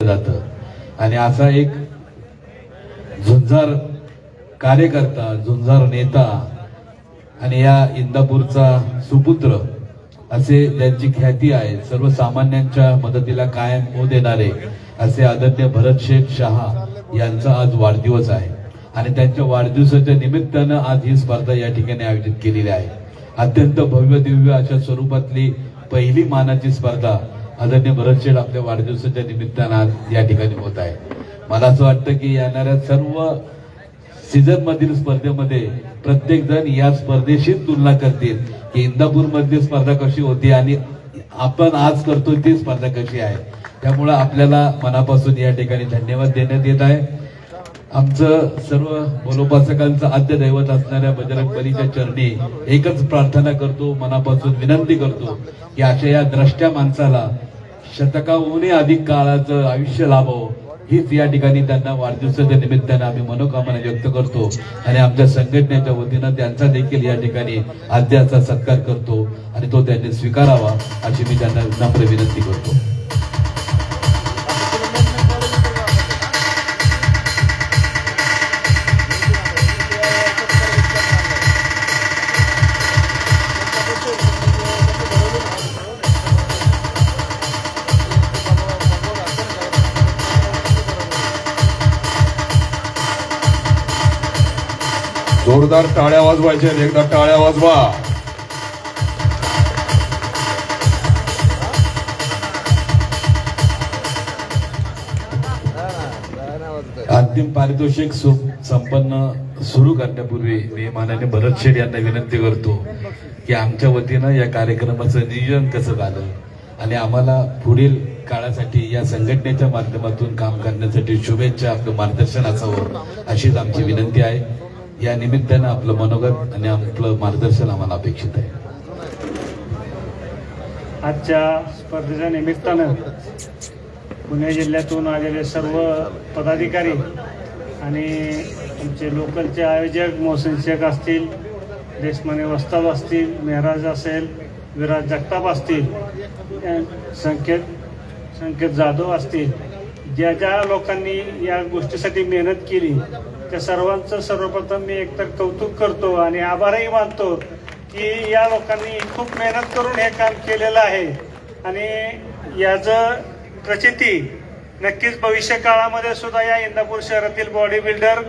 जातं. आणि असा एक झुंजार कार्यकर्ता झुंजार नेता आणि या इंदापूरचा सुपुत्र असे ज्यांची ख्याती आहे. सर्वसामान्यांच्या मदतीला कायम होऊ देणारे असे आदरणीय भरत शेख शहा यांचा आज वाढदिवस आहे. आणि त्यांच्या वाढदिवसाच्या निमित्तानं आज ही स्पर्धा या ठिकाणी आयोजित केलेली आहे. अत्यंत भव्य दिव्य अशा स्वरूपातली पहिली मानाची स्पर्धा आदरणीय भरत शेठ आपल्या वाढदिवसाच्या निमित्तानं आज या ठिकाणी होत आहे. मला असं वाटतं की येणाऱ्या सर्व सीझन मधील स्पर्धेमध्ये प्रत्येक जण या स्पर्धेशी तुलना करतील की इंदापूर मधली स्पर्धा कशी होती आणि आपण आज करतो ती स्पर्धा कशी आहे. त्यामुळे आपल्याला मनापासून या ठिकाणी धन्यवाद देण्यात येत आहे. आमचं सर्व बोलोपासकांचं आद्य दैवत असणाऱ्या बजरंग बलीच्या चरणी एकच प्रार्थना करतो मनापासून विनंती करतो की अशा या द्रष्ट्या माणसाला शतकाहूनही अधिक काळाचं आयुष्य लाभावं हीच या ठिकाणी त्यांना वाढदिवसाच्या निमित्तानं आम्ही मनोकामना व्यक्त करतो. आणि आमच्या संघटनेच्या वतीनं त्यांचा देखील या ठिकाणी आद्याचा सत्कार करतो आणि तो त्यांनी स्वीकारावा अशी मी त्यांना नम्र विनंती करतो. जोरदार टाळ्या वाजवायच्या एकदा टाळ्या वाजवा. अंतिम पारितोषिक सु- संपन्न सुरू करण्यापूर्वी मी मानाने भरत शेठ यांना विनंती करतो की आमच्या वतीनं या कार्यक्रमाचं नियोजन कसं झालं आणि आम्हाला पुढील काळासाठी या संघटनेच्या माध्यमातून काम करण्यासाठी शुभेच्छा आपलं मार्गदर्शन असावं अशीच आमची विनंती आहे. या निमित्तानं आपलं मनोगत आणि आपलं मार्गदर्शन आम्हाला अपेक्षित आहे. आजच्या स्पर्धेच्या निमित्तानं पुणे जिल्ह्यातून आलेले सर्व पदाधिकारी आणि आमचे लोकलचे आयोजक मोहसिन शेख असतील देशमाने वस्ताद असतील मेहराज असेल विराज जगताप असतील संकेत संकेत जाधव असतील ज्या ज्या लोकांनी या गोष्टीसाठी मेहनत केली त्या सर्वांचं सर्वप्रथम मी एकतर कौतुक करतो आणि आभारही मानतो की या लोकांनी खूप मेहनत करून हे काम केलेलं आहे. आणि याचं प्रचिती नक्कीच भविष्य काळामध्ये सुद्धा या इंदापूर शहरातील बॉडी बिल्डर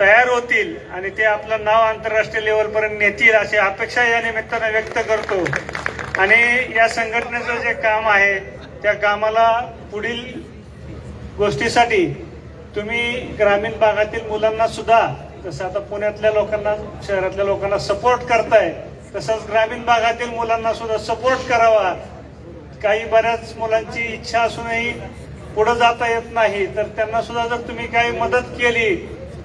तयार होतील आणि ते आपलं नाव आंतरराष्ट्रीय लेवलपर्यंत नेतील अशी अपेक्षा या निमित्तानं व्यक्त करतो. आणि या संघटनेचं जे काम आहे त्या कामाला पुढील गोष्टीसाठी तुम्ही ग्रामीण भागातील मुलांना सुद्धा जसं आता पुण्यातल्या लोकांना शहरातल्या लोकांना सपोर्ट करताय तसंच ग्रामीण भागातील मुलांना सुद्धा सपोर्ट करावा. काही बऱ्याच मुलांची इच्छा असूनही पुढे जाता येत नाही. तर त्यांना सुद्धा जर तुम्ही काही मदत केली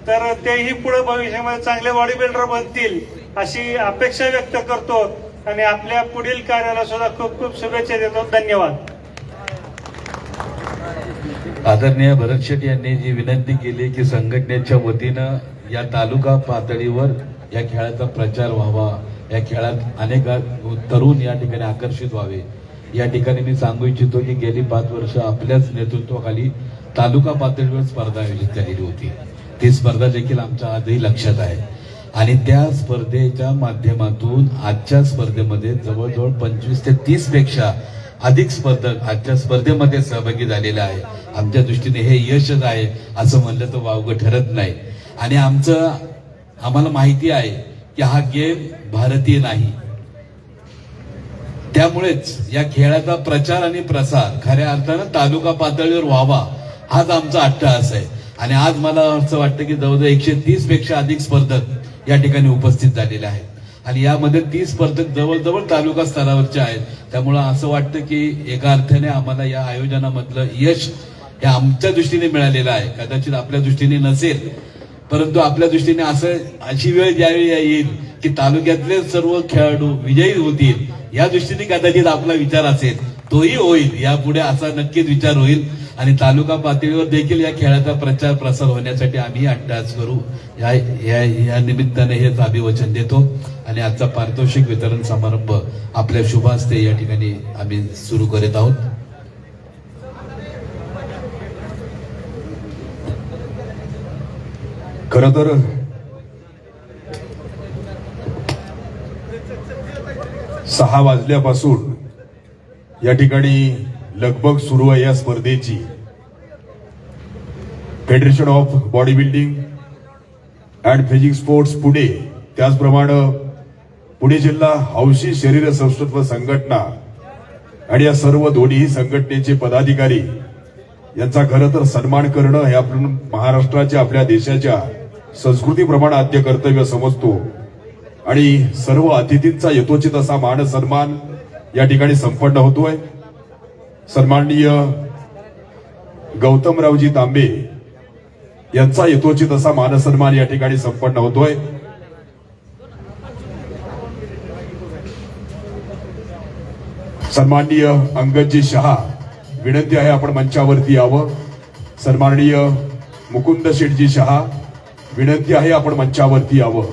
तर तेही पुढे भविष्यामध्ये चांगले बॉडी बिल्डर बनतील अशी अपेक्षा व्यक्त करतो. आणि आपल्या पुढील कार्याला सुद्धा खूप खूप शुभेच्छा देतो. धन्यवाद. आदरणीय भरत शेठ यांनी जी विनंती केली की संघटनेच्या वतीनं या तालुका पातळीवर या खेळाचा प्रचार व्हावा. या खेळात अनेक तरुण या ठिकाणी आकर्षित व्हावे. या ठिकाणी मी सांगू इच्छितो की गेली पाच वर्ष आपल्याच नेतृत्वाखाली तालुका पातळीवर स्पर्धा आयोजित झालेली होती. ती स्पर्धा देखील आमच्या आजही लक्षात आहे. आणि त्या स्पर्धेच्या माध्यमातून आजच्या स्पर्धेमध्ये जवळजवळ पंचवीस ते तीसपेक्षा अधिक स्पर्धक आजच्या स्पर्धेमध्ये सहभागी झालेले आहे आमच्या दृष्टीने हे यशच आहे असं म्हणलं तर वावगं ठरत नाही. आणि आमचं आम्हाला माहिती आहे की हा गेम भारतीय नाही. त्यामुळेच या खेळाचा प्रचार आणि प्रसार खऱ्या अर्थानं तालुका पातळीवर व्हावा हाच आमचा अट्टहास आहे. आणि आज मला असं वाटतं की जवळजवळ एकशे तीसपेक्षा अधिक स्पर्धक या ठिकाणी उपस्थित झालेले आहेत. आणि यामध्ये तीस स्पर्धक जवळजवळ तालुका स्तरावरचे आहेत. त्यामुळं असं वाटतं की एका अर्थाने आम्हाला या आयोजनामधलं यश हे आमच्या दृष्टीने मिळालेलं आहे. कदाचित आपल्या दृष्टीने नसेल. परंतु आपल्या दृष्टीने असं अशी वेळ ज्यावेळी येईल की तालुक्यातले सर्व खेळाडू विजयी होतील या दृष्टीने कदाचित आपला विचार असेल. तोही होईल. यापुढे असा नक्कीच विचार होईल. आणि तालुका पातळीवर देखील या खेळाचा प्रचार प्रसार होण्यासाठी आम्ही अट्टास करू. या या या निमित्ताने हेच अभिवचन देतो. आणि आजचा पारितोषिक वितरण समारंभ आपल्या शुभ हस्ते या ठिकाणी आम्ही सुरू करीत आहोत. खर तर? सहा वाजल्यापासून या ठिकाणी लगबग सुरू आहे या स्पर्धेची. Federation of body building and physique sports Pune. त्याचप्रमाणे पुणे जिल्हा हौशी शरीर संस्कृत्व संघटना आणि या सर्व दोन्ही संघटनेचे पदाधिकारी यांचा खरं तर सन्मान करणं हे आपण महाराष्ट्राच्या आपल्या देशाच्या संस्कृतीप्रमाणे आद्य कर्तव्य समजतो. आणि सर्व अतिथींचा यथोचित असा मान सन्मान या ठिकाणी संपन्न होतोय. सन्माननीय गौतमरावजी तांबे यांचा यथोचित असा मानसन्मान या ठिकाणी संपन्न होतोय. सन्माननीय अंगदजी शहा विनंती आहे आपण मंचावरती यावं. सन्माननीय मुकुंद शेठजी शहा विनंती आहे आपण मंचावरती यावं.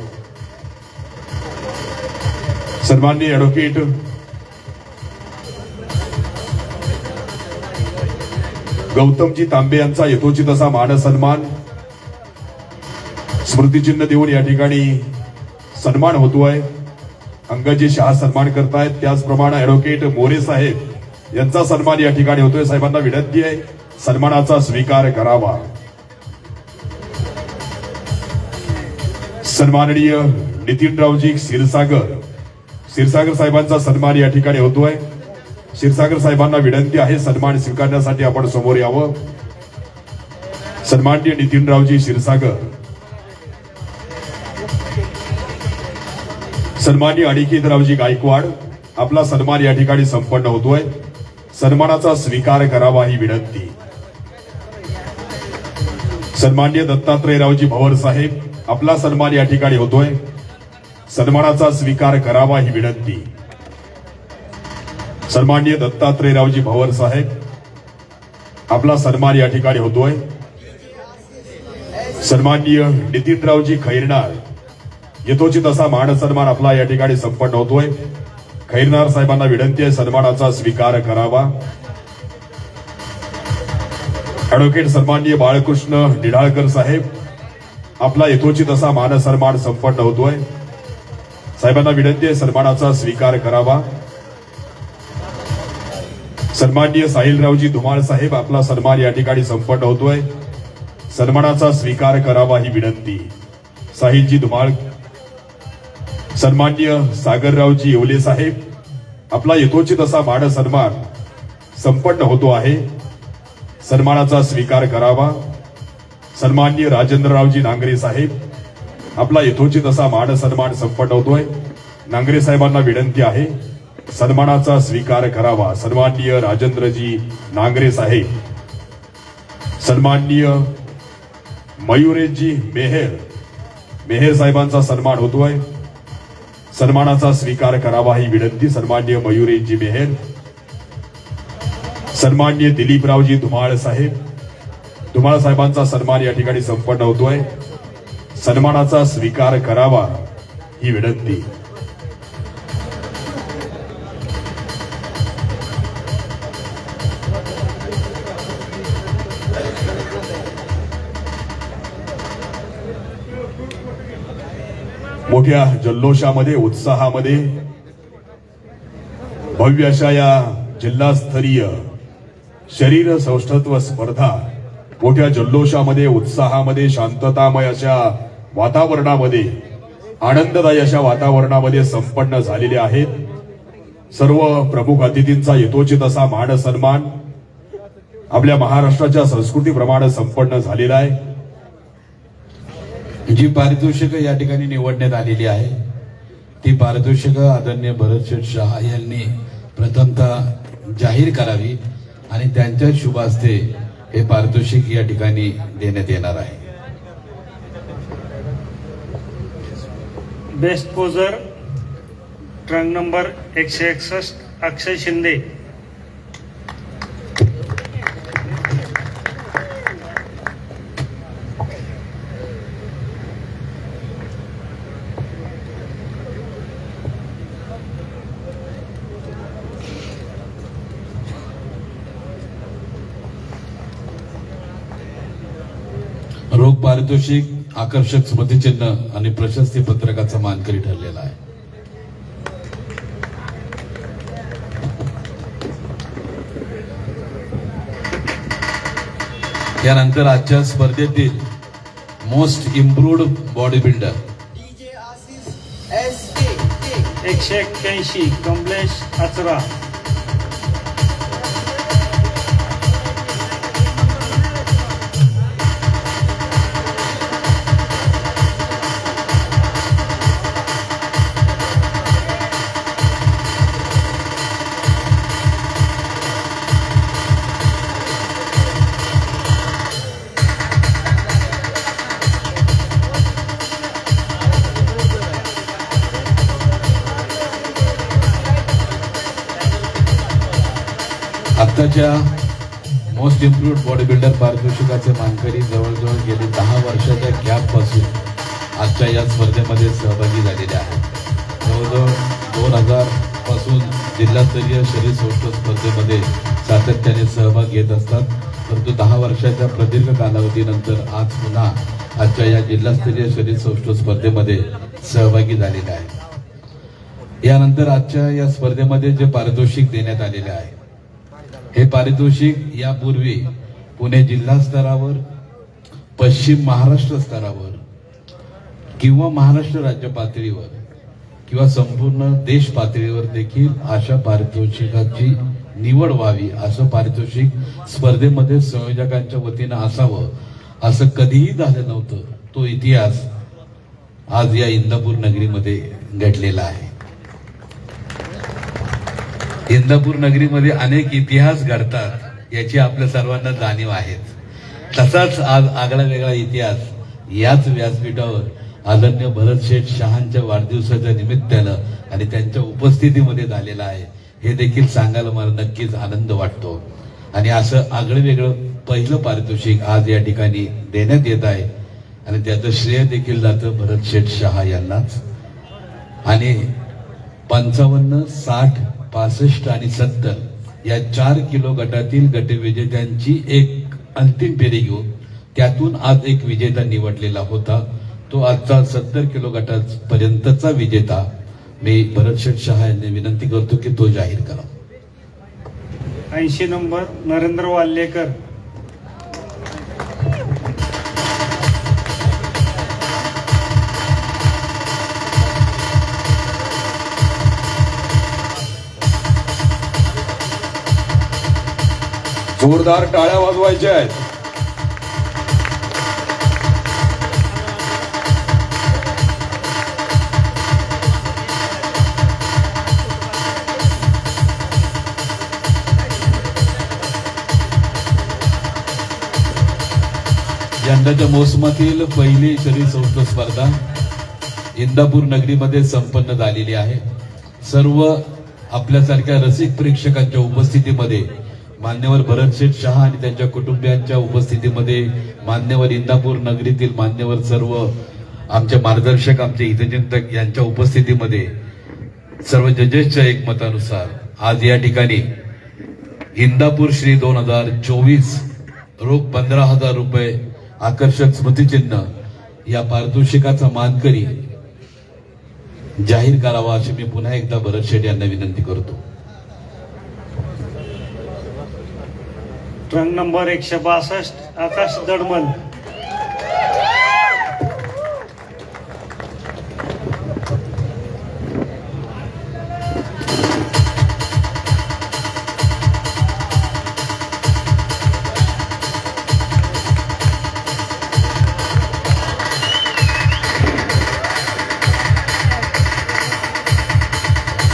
सन्माननीय ऍडव्होकेट गौतमजी तांबे यांचा यथोचित असा मानसन्मान स्मृतिचिन्ह देऊन या ठिकाणी सन्मान होतोय. अंगजी शहा सन्मान करतायत. त्याचप्रमाणे ऍडव्होकेट मोरे साहेब यांचा सन्मान या ठिकाणी होतोय. साहेबांना विनंती आहे सन्मानाचा स्वीकार करावा. सन्माननीय नितीनरावजी क्षीरसागर. क्षीरसागर साहेबांचा सन्मान या ठिकाणी होतोय. क्षीरसागर साहेबांना विनंती आहे सन्मान स्वीकारण्यासाठी आपण समोर यावं. सन्माननीय नितीनरावजी क्षीरसागर. सन्माननीय अनिकेतरावजी गायकवाड आपला सन्मान या ठिकाणी संपन्न होतोय. सन्मानाचा स्वीकार करावा ही विनंती. सन्माननीय दत्तात्रयरावजी भवर साहेब. आपला सन्मान या ठिकाणी होतोय. सन्मानाचा स्वीकार करावा ही विनंती. सन्माननीय दत्तात्रयरावजी भवर साहेब आपला सन्मान या ठिकाणी होतोय. सन्माननीय नितीनरावजी खैरनार यथोचित असा मान सन्मान आपला या ठिकाणी संपन्न होतोय. खैरनार साहेबांना विनंती आहे सन्मानाचा स्वीकार करावा. ॲडव्होकेट सन्माननीय बाळकृष्ण निढाळकर साहेब आपला यथोचित असा मान सन्मान संपन्न होतोय. साहेबांना विनंती आहे सन्मानाचा स्वीकार करावा. सन्माननीय साहिलरावजी धुमाळ साहेब आपला सन्मान या ठिकाणी संपन्न होतोय. सन्मानाचा स्वीकार करावा ही विनंती. साहिलजी धुमाळ सन्माननीय सागररावजी येवले साहेब आपला यथोचित असा मान सन्मान संपन्न होतो आहे. सन्मानाचा स्वीकार करावा. सन्माननीय राजेंद्ररावजी नांगरे साहेब आपला यथोचित असा मान सन्मान संपन्न नांगरे साहेबांना विनंती आहे सन्मानाचा स्वीकार करावा. सन्माननीय राजेंद्रजी नांगरे साहेब. सन्माननीय मयुरेशजी मेहेर मेहेर साहेबांचा सन्मान होतोय. सन्मानाचा स्वीकार करावा ही विनंती सन्मान्य मयुरेशजी मेहेर. सन्मान्य दिलीपरावजी धुमाळ साहेब. धुमाळ साहेबांचा सन्मान या ठिकाणी संपन्न होतोय. सन्मानाचा स्वीकार करावा ही विनंती. मोठ्या जल्लोषामध्ये उत्साहामध्ये भव्य अशा या जिल्हास्तरीय शरीर सौष्ठत्व स्पर्धा मोठ्या जल्लोषामध्ये उत्साहामध्ये शांततामय अशा वातावरणामध्ये आनंददायी अशा वातावरणामध्ये संपन्न झालेले आहेत. सर्व प्रमुख अतिथींचा यथोचित असा मान सन्मान आपल्या महाराष्ट्राच्या संस्कृतीप्रमाणे संपन्न झालेला आहे. जी पारितोषिकं या ठिकाणी निवडण्यात आलेली आहे ती पारितोषिक आदरणीय भरतशेठ शहा यांनी प्रथमतः जाहीर करावी आणि त्यांच्या शुभ हस्ते हे पारितोषिक या ठिकाणी देण्यात येणार आहे. बेस्ट पोजर ट्रंक नंबर एकशे एकसष्ट अक्षय शिंदे. पारितोषिक आकर्षक स्मृतिचिन्ह आणि प्रशस्ती पत्रकाचा मानकरी ठरलेला आहे. यानंतर आजच्या स्पर्धेतील मोस्ट इम्प्रूव्ड बॉडी बिल्डर. एकशे एक्क्याऐंशी कमलेश आचरा भारताच्या मोस्ट इम्प्रूव्ड बॉडी बिल्डर पारितोषिकाचे मानकरी जवळजवळ गेले दहा वर्षाच्या गॅपपासून आजच्या या स्पर्धेमध्ये सहभागी झालेले आहेत. जवळजवळ दोन हजारपासून जिल्हास्तरीय शरीरसौष्ठ स्पर्धेमध्ये सातत्याने सहभाग घेत असतात. परंतु दहा वर्षाच्या प्रदीर्घ कालावधीनंतर आज पुन्हा आजच्या या जिल्हास्तरीय शरीरसौष्ठ स्पर्धेमध्ये सहभागी झालेले आहे यानंतर आजच्या या स्पर्धेमध्ये जे पारितोषिक देण्यात आलेले आहे हे पारितोषिक यापूर्वी पुणे जिल्हा स्तरावर पश्चिम महाराष्ट्र स्तरावर किंवा महाराष्ट्र राज्य पातळीवर किंवा संपूर्ण देश पातळीवर देखील अशा पारितोषिकाची निवड व्हावी असं पारितोषिक स्पर्धेमध्ये संयोजकांच्या वतीनं असावं असं कधीही झालं नव्हतं. तो इतिहास आज या इंदापूर नगरीमध्ये घडलेला आहे. इंदापूर नगरीमध्ये अनेक इतिहास घडतात याची आपल्या सर्वांना जाणीव आहे तसाच आज आगळा वेगळा इतिहास याच व्यासपीठावर आदरणीय भरत शेठ शहांच्या वाढदिवसाच्या निमित्तानं आणि त्यांच्या उपस्थितीमध्ये झालेला आहे हे देखील सांगायला मला नक्कीच आनंद वाटतो. आणि असं आगळं वेगळं पहिलं पारितोषिक आज या ठिकाणी देण्यात येत आहे. आणि त्याचं श्रेय देखील जातं भरत शेठ शहा यांनाच. आणि पंचावन्न साठ पासष्ट आणि सत्तर. या चार किलो गटातील गटविजेत्यांची एक अंतिम फेरी घेऊन त्यातून आज एक विजेता निवडलेला होता. तो आजचा सत्तर किलो गटापर्यंतचा विजेता. मी भरत शेठ शहा यांनी विनंती करतो की तो जाहीर करा. ऐंशी नंबर नरेंद्र वाल्लेकर जोरदार टाळ्या वाजवायच्या आहेत. यंदाच्या मोसमातील पहिली शरीर संस्कृत स्पर्धा इंदापूर नगरीमध्ये संपन्न झालेली आहे. सर्व आपल्यासारख्या रसिक प्रेक्षकांच्या उपस्थितीमध्ये मान्यवर भरतशेठ शहा आणि त्यांच्या कुटुंबियांच्या उपस्थितीमध्ये मान्यवर इंदापूर नगरीतील मान्यवर सर्व आमचे मार्गदर्शक आमचे हितचिंतक यांच्या उपस्थितीमध्ये सर्व जजेसच्या एकमतानुसार आज या ठिकाणी इंदापूर श्री दोन हजार चोवीस रोख पंधरा हजार रुपये आकर्षक स्मृतिचिन्ह या पारितोषिकाचा मानकरी जाहीर करावा अशी मी पुन्हा एकदा भरत शेठ यांना विनंती करतो. रंग नंबर एकशे बासष्ट आकाश दडमल.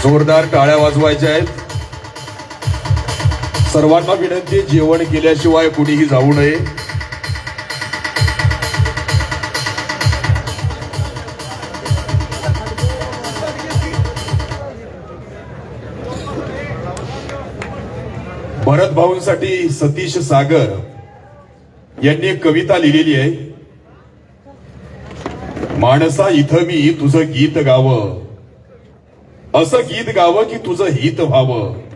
जोरदार टाळ्या वाजवायच्या आहेत. सर्वांना विनंती जेवण केल्याशिवाय कुणीही जाऊ नये. भरत भाऊंसाठी सतीश सागर यांनी एक कविता लिहिलेली आहे. माणसा इथं मी तुझं गीत गावं. असं गीत गावं की तुझं हित व्हावं.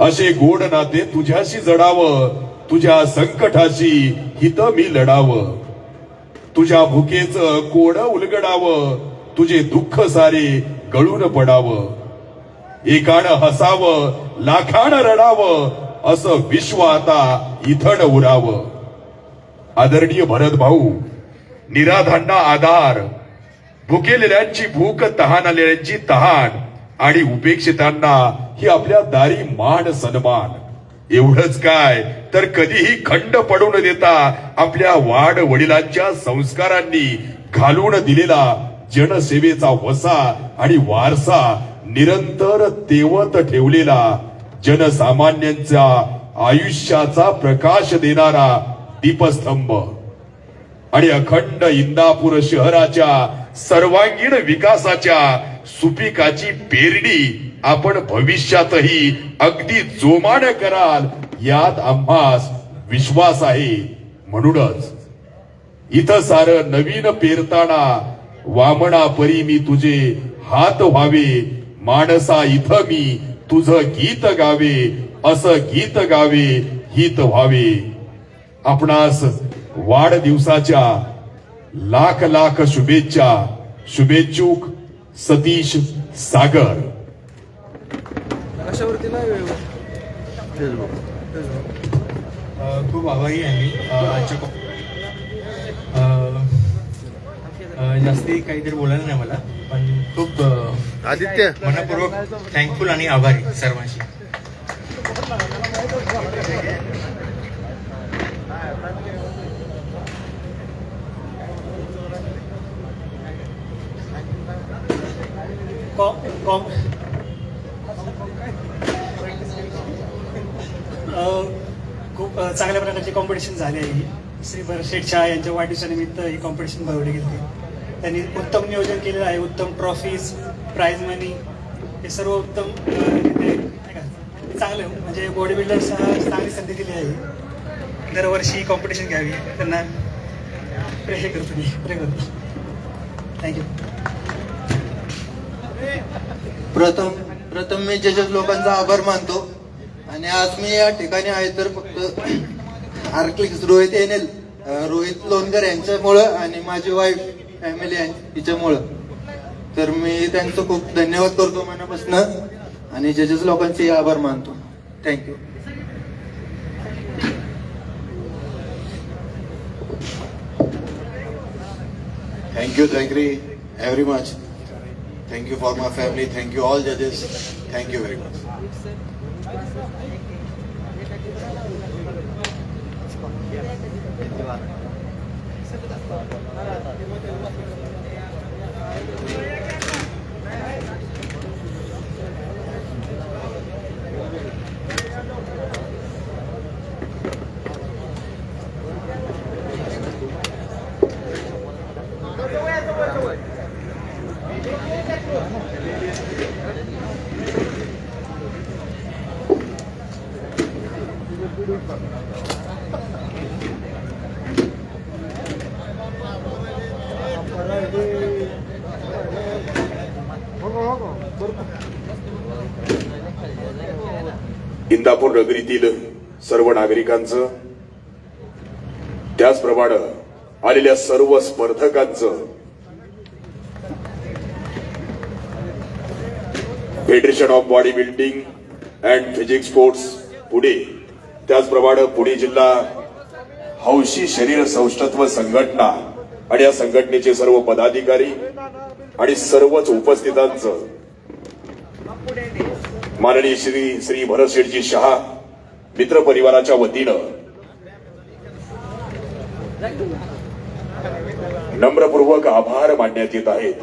असे गोड नाते तुझ्याशी जडावं तुझ्या संकटाशी हित मी लढावं. तुझ्या भुकेच कोड उलगडावं तुझे दुःख सारे गळून पडावं. एकाण हसावं लाखाण रडावं असं विश्व आता इथड उरावं. आदरणीय भरत भाऊ निराधांना आधार. भुकेलेल्यांची भूक तहान आलेल्यांची तहान. आणि उपेक्षितांना ही आपल्या दारी मान सन्मान. एवढंच काय तर कधीही खंड पडू न देता आपल्या वाड वडिलांच्या संस्कारांनी घालून दिलेला जनसेवेचा वसा आणि वारसा निरंतर तेवत ठेवलेला जनसामान्यांचा आयुष्याचा प्रकाश देणारा दीपस्तंभ. आणि अखंड इंदापूर शहराच्या सर्वांगीण विकासाच्या सुपिकाची पेरणी आपण भविष्यातही अगदी जोमाने कराल यात आम्हास विश्वास आहे. म्हणूनच इथं सार नवीन पेरताना वामना परी मी तुझे हात व्हावे माणसा इथं मी तुझं गीत गावे असं गीत गावे हित व्हावे. आपणास वाढदिवसाच्या लाख लाख शुभेच्छा शुभेच्छुक सतीश सागर. अ, खूप आभारी आहे जास्ती काहीतरी बोलायला नाही मला पण खूप आदित्य. मनपूर्वक थँकफुल आणि आभारी सर्वांशी कॉ कॉम अ, खूप चांगल्या प्रकारची कॉम्पिटिशन झाली आहे. ही. श्री भरत शेठ शाह यांच्या वाढदिवसानिमित्त ही कॉम्पिटिशन भरवली गेली त्यांनी उत्तम नियोजन केलेलं आहे उत्तम ट्रॉफीज प्राईज मनी हे सर्व उत्तम चांगलं. म्हणजे बॉडी बिल्डर्स चांगली संधी दिली आहे. दरवर्षी कॉम्पिटिशन घ्यावी. त्यांना प्रे करतो मी. प्रे करतो. थँक्यू प्रथम प्रथम मी जजेस लोकांचा आभार मानतो. आणि आज मी या ठिकाणी आहे तर फक्त आर्किलिक्स रोहित एनेल रोहित लोणकर यांच्यामुळं आणि माझी वाईफ फॅमिली हिच्यामुळं तर मी त्यांचं खूप धन्यवाद करतो मनापासनं आणि जजेस लोकांचे आभार मानतो. थँक्यू थँक्यू थँक्री Zagri, much. Thank you for my family. Thank you, all judges. Thank you very much. Indapur नगरीतील सर्व नागरिकांचं त्याचप्रमाणे आलेल्या सर्व स्पर्धकांचं federation of body building and physics sports Pune त्याचप्रमाणे पुणे जिल्हा हौशी शरीर सौष्ठत्व संघटना आणि या संघटनेचे सर्व पदाधिकारी आणि सर्वच उपस्थितांचं माननीय श्री श्री भरतशेठजी शहा मित्र परिवाराच्या वतीनं नम्रपूर्वक आभार मानण्यात येत आहेत.